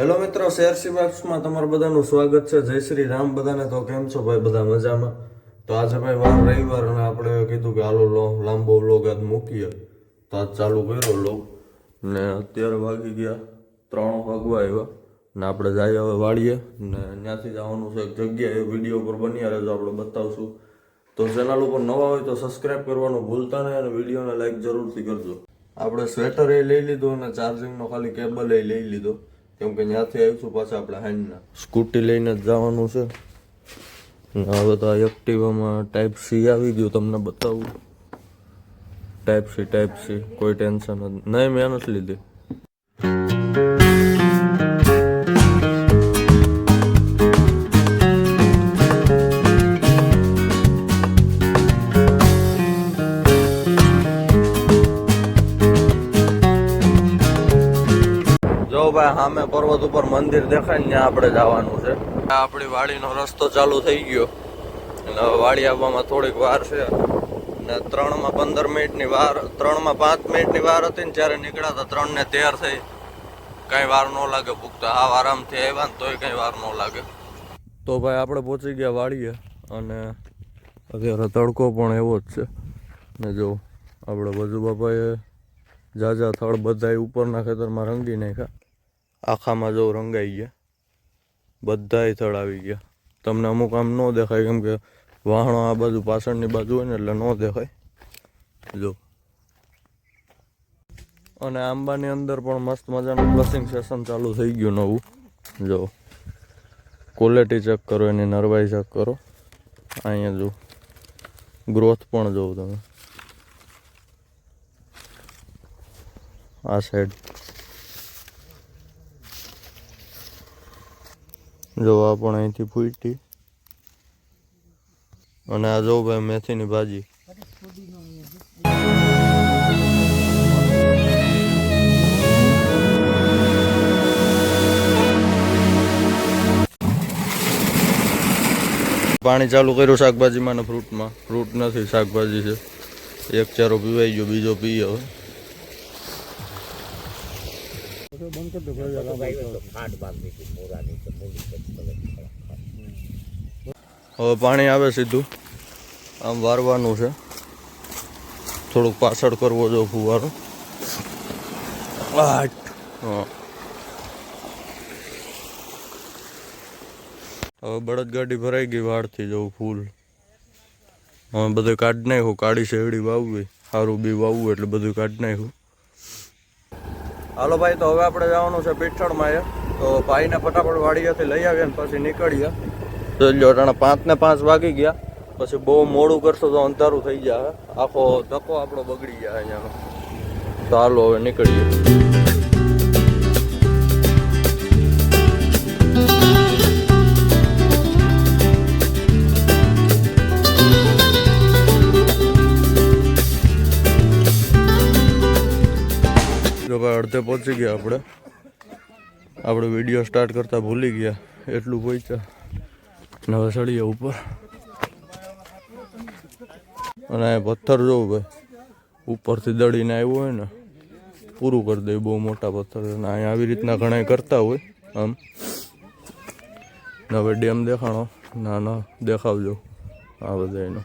Hello મિત્રો, share સિવાક્સમાં તમારું બધાનું સ્વાગત છે. જય શ્રી રામ બધાને. તો કેમ છો ભાઈ? બધા મજામાં? તો આજે ભાઈ વાર રવિવાર અને આપણે કીધું કે હાલો લો, લાંબો વ્લોગ આજ મૂકીએ. તો આજ ચાલુ કર્યો લો ને અત્યારે વાગી ગયા ત્રણ વાગવા આવ્યા. ને આપણે જઈએ હવે વાળીએ. ને ત્યાંથી જવાનું છે એક જગ્યાએ. વીડિયો પર બન્યા રહેજો, આપણે બતાવશું. તો ચેનલ ઉપર નવા હોય તો સબસ્ક્રાઇબ કરવાનું ભૂલતા નહીં અને વિડીયોને લાઈક જરૂરથી કરજો. આપણે સ્વેટર એ લઈ લીધું અને ચાર્જિંગનો ખાલી કેબલ એ લઈ લીધો. કેમ કે ત્યાંથી આવીશું પાછા આપણે હાઈના સ્કૂટી લઈને જ જવાનું છે. હવે તો આ એક્ટિવામાં ટાઈપ સી આવી ગયું, તમને બતાવું. ટાઈપ સી ટાઈપ સી કોઈ ટેન્શન નથી નહીં, મેં નથી લીધી. ભાઈ, સામે પર્વત ઉપર મંદિર દેખાય ત્યાં આપણે જવાનું છે. આપણી વાડીનો રસ્તો ચાલુ થઈ ગયો. અને વાડી આવવામાં થોડીક વાર છે. ને ત્રણમાં પંદર મિનિટની વાર, ત્રણમાં પાંચ મિનિટની વાર હતી ને ત્યારે નીકળ્યા હતા ત્રણ ને તેર થઈ. કઈ વાર ન લાગે ભૂખતા હાવ આરામથી આવ્યા ને તોય કઈ વાર ન લાગે. તો ભાઈ, આપણે પહોંચી ગયા વાડીએ. અને અત્યારે તડકો પણ એવો જ છે. ને જો, આપણે વજુ બાપાએ જાજા થળ બધાય ઉપરના ખેતરમાં રંગી નાખ્યા. આખામાં જો રંગાઈ ગયા. બધાય થળ આવી ગયા. તમને અમુક આમ ન દેખાય, કેમ કે વાહણો આ બાજુ પાછળની બાજુ હોય ને એટલે ન દેખાય. જો. અને આંબાની અંદર પણ મસ્ત મજાનું બ્લસિંગ સેશન ચાલુ થઈ ગયું નવું. જો. ક્વોલિટી ચેક કરો, એની નરવાઈ ચેક કરો. અહીંયા જો. ગ્રોથ પણ જોવો તમે. આ સાઈડ જો આપણે પણ અહીંથી ફૂટી અને આ જો ભાઈ મેથીની ભાજી. પાણી ચાલુ કર્યું શાકભાજીમાં ને ફ્રૂટમાં. ફ્રૂટ નથી, શાકભાજી છે. એક ચારો પીવાઈ ગયો, બીજો પીએ હવે હવે પાણી આવે સીધું. આમ વારવાનું છે. થોડુંક પાછળ કરવો જો ફુવારો. હવે બળદગાડી ભરાઈ ગઈ વાળથી જવું ફૂલ. હવે બધું કાઢી નાખ્યું કાળી શેરડી વાવવી સારું બી વાવવું એટલે બધું કાઢી નાખ્યું. હાલો ભાઈ, તો હવે આપણે જવાનું છે પીઠળમાં એ. તો ભાઈને ફટાફટ વાડીયાથી લઈ આવીએ ને પછી નીકળીએ. તો જો અટાણે પાંચ ને પાંચ વાગી ગયા. પછી બહુ મોડું કરશો તો અંધારું થઈ જાય. આખો ધક્કો આપણો બગડી જાય અહીંયાનો. તો હાલો, હવે નીકળીએ. અડધે પહોંચી ગયા આપણે. આપણે વીડિયો સ્ટાર્ટ કરતા ભૂલી ગયા. એટલું પહોંચ્યા નવા હવે ઉપર. અને પથ્થર જોવું ભાઈ ઉપરથી દળીને આવ્યો હોય ને પૂરું કરી દે બહુ મોટા પથ્થર અને અહીંયા આવી રીતના ઘણા કરતા હોય આમ. હવે ડેમ દેખાણો. ના ના દેખાવજો. આ બધા એનો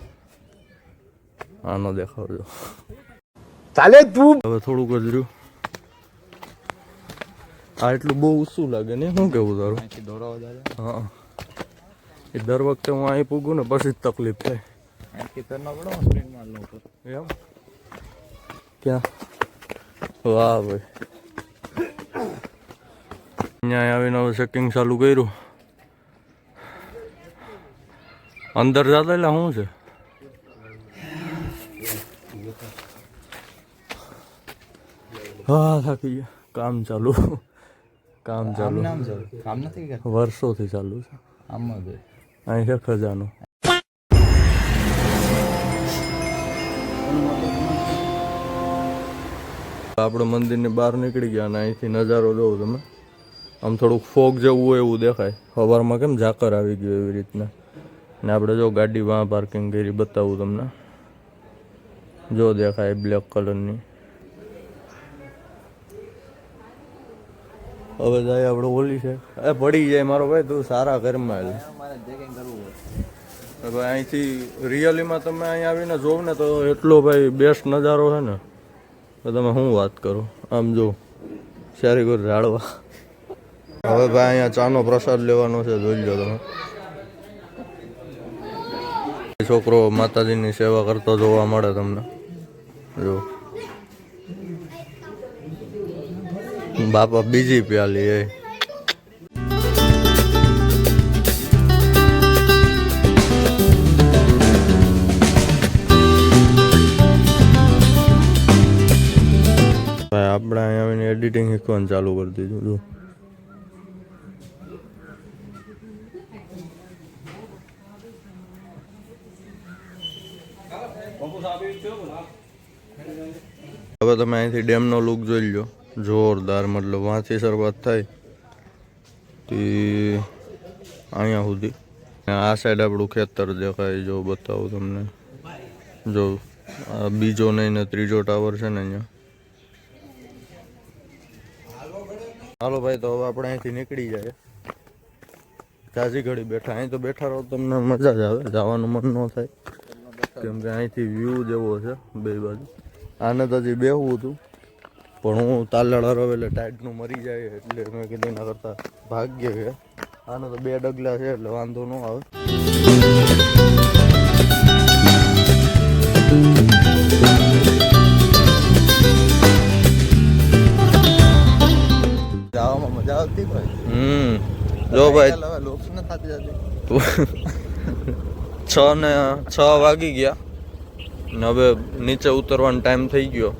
આનો દેખાવજો. ચાલે તું. હવે થોડુંક જ રહ્યું. આ એટલું બહુ ઊંચું લાગે ને શું કેવું તારું? દોરો હા. એ દર વખતે હું અહીં પૂગું ને પછી જ તકલીફ થાય. એમ? ક્યાં? વાહ ભાઈ. અહીંયા આવીને હવે ચેકિંગ ચાલુ કર્યું. અંદર જતા એટલે શું છે? હા થાકી ગયા. કામ ચાલુ. કામ ચાલુ. નામ છે કામ નથી કરતા? વર્ષોથી ચાલુ છે. આમાં અહીં છે ખજાનો. આપણે મંદિરની બહાર નીકળી ગયા અને અહીંથી નજારો જોવો તમે. આમ થોડુંક ફોગ જેવું હોય એવું દેખાય. સવારમાં કેમ ઝાકર આવી ગયું એવી રીતના? ને આપણે જો ગાડી વાં પાર્કિંગ કરી બતાવું તમને. જો દેખાય બ્લેક કલરની હવે જાય આપણે ઓલી છે. એ પડી જાય મારો ભાઈ તું સારા ઘરમાં હવે અહીંથી રિયલીમાં તમે અહીં આવીને જોવ ને તો એટલો ભાઈ બેસ્ટ નજારો છે ને. તો તમે શું વાત કરો? આમ જો સારી કોઈ ઝાડવા. હવે ભાઈ અહીંયા ચાનો પ્રસાદ લેવાનો છે જોઈ લો તમે. છોકરો માતાજીની સેવા કરતો જોવા મળે તમને. જો. બાપા બીજી પ્યાલી એ આપણે અહીંયા આવીને એડિટિંગ શીખવાનું ચાલુ કરી દીધું જો. હવે તમે અહીંથી ડેમનો લુક જોઈ લો જોરદાર મતલબ વાંચી શરૂઆત થાય તે અહીંયા સુધી. આ સાઈડ આપણું ખેતર દેખાય, જો બતાવું તમને. જો આ બીજો નહીં ને ત્રીજો ટાવર છે ને અહીંયા. હાલો ભાઈ, તો હવે આપણે અહીંથી નીકળી જાય. તાજી ઘડી બેઠા. અહીં તો બેઠા રહો, તમને મજા જ આવે. જવાનું મન ન થાય. કેમ કે અહીંથી વ્યૂ જેવો છે, બે બાજુ. આને તો હજી બેહવું હતું. પણ હું તાલડ હરવ એટલે ટાઈટનું મરી જાય એટલે મેં કીધું એના કરતાં ભાગ્ય છે. આને તો બે ડગલા છે એટલે વાંધો ન આવે. જવામાં મજા આવતી ભાઈ હમ. જો ભાઈ. લોક્સ ન થતી જતી છ ને છ વાગી ગયા. ને હવે નીચે ઉતરવાનો ટાઈમ થઈ ગયો.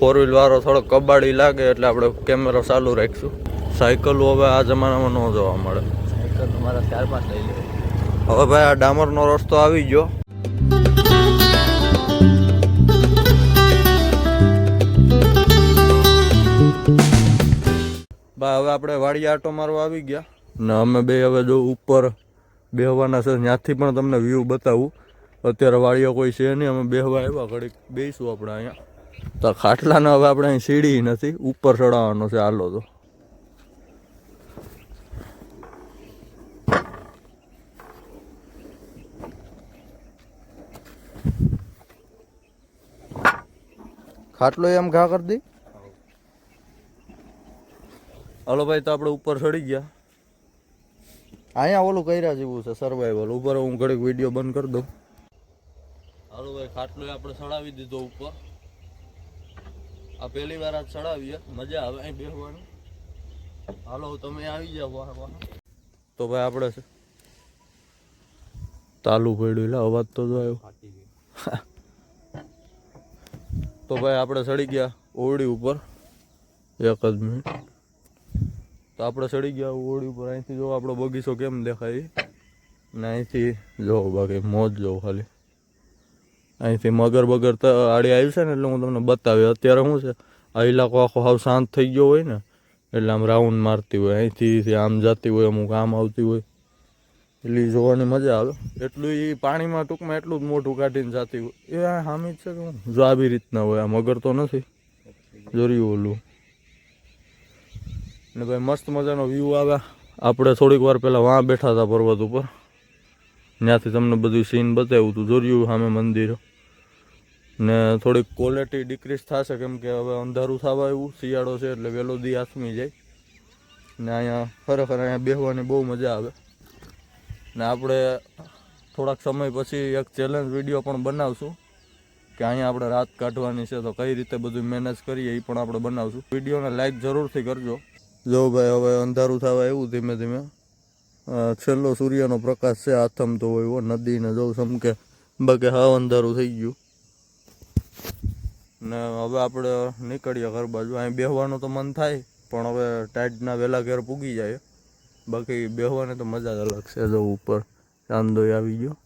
ફોર વ્હીલ વાળો થોડો કબાડી લાગે એટલે આપણે કેમેરો ચાલુ રાખીશું. સાયકલ હવે આ જમાનામાં ન જોવા મળે. સાયકલ મારા ચાર પાંચ લઈ લે હવે ભાઈ આ ડામરનો રસ્તો આવી ગયો. બા હવે આપણે વાડી આટો મારવા આવી ગયા. ને અમે બે હવે જો ઉપર બેહવાના છે ત્યાંથી પણ તમને વ્યૂ બતાવું. અત્યારે વાડીઓ કોઈ છે નહીં અમે બેહવા આવ્યા ઘડીક બેસું આપણે અહીંયા. તો ખાટલાને હવે આપણે અહીં સીડી નથી, ઉપર ચડાવવાનો છે હાલો તો. ખાટલો એમ ઘા કરી દી હાલો ભાઈ, તો આપણે ઉપર ચડી ગયા. અહીંયા ઓલું કર્યા જેવું છે સર્વાઈવલ ઉપર હું ઘડીક વીડિયો બંધ કરી દઉં. હાલો ભાઈ, ખાટલો આપણે ચડાવી દીધો ઉપર. આ પહેલી વાર આજ ચડાવીએ. મજા આવે. અહીં બેસવાનું હાલો તમે આવી જાઓ તો ભાઈ આપણે તાલુ પડ્યું એટલે અવાજ તો જો આવ્યો. તો ભાઈ આપણે ચડી ગયા ઓરડી ઉપર. એક જ મિનિટ. તો આપણે ચડી ગયા ઓરડી ઉપર. અહીંથી જો આપણો બગીચો કેમ દેખાય ને અહીંથી જોવો બાકી મોજ જોવો ખાલી. અહીંથી મગર બગર આડી આવ્યું છે ને, એટલે હું તમને બતાવ્યું. અત્યારે શું છે? આ ઇલાકો આખો હાવ શાંત થઈ ગયો હોય ને, એટલે આમ રાઉન્ડ મારતી હોય. અહીંથી આમ જતી હોય, અમુક આમ આવતી હોય. એટલે જોવાની મજા આવે. એટલું એ પાણીમાં ટૂંકમાં એટલું જ મોઢું કાઢીને જતી હોય. એ હામી છે કે હું? જો આવી રીતના હોય. આ મગર તો નથી. જોર્યું ઓલું. ને ભાઈ મસ્ત મજાનો વ્યૂ આવે. આપણે થોડીક વાર પહેલાં વાં બેઠા હતા પર્વત ઉપર. ત્યાંથી તમને બધું સીન બતાવ્યું હતું. જોર્યું સામે મંદિર. ને થોડીક ક્વોલિટી ડિક્રીઝ થશે, કેમ કે હવે અંધારું થવા આવ્યું, શિયાળો છે એટલે વહેલો દી આસમી જાય. ને અહીંયા ખરેખર અહીંયા બેસવાની બહુ મજા આવે. ને આપણે થોડાક સમય પછી એક ચેલેન્જ વીડિયો પણ બનાવશું, કે અહીંયા આપણે રાત કાઢવાની છે, તો કઈ રીતે બધું મેનેજ કરીએ એ પણ આપણે બનાવશું. વિડીયોને લાઈક જરૂરથી કરજો. જો ભાઈ હવે અંધારું થવા આવ્યું ધીમે ધીમે છેલ્લો સૂર્યનો પ્રકાશ છે, આથમતો હોય એવો નદીને જોઉં સમકે, બાકી હાવ અંધારું થઈ ગયું. ને હવે આપણે નીકળીએ ઘર બાજુ. અહીં બેહવાનું તો મન થાય, પણ હવે ટાઈટના વહેલા ઘેર પૂગી જાય. બાકી બેહવાની તો મજા જ અલગ છે, જો ઉપર ચાંદોય આવી ગયો.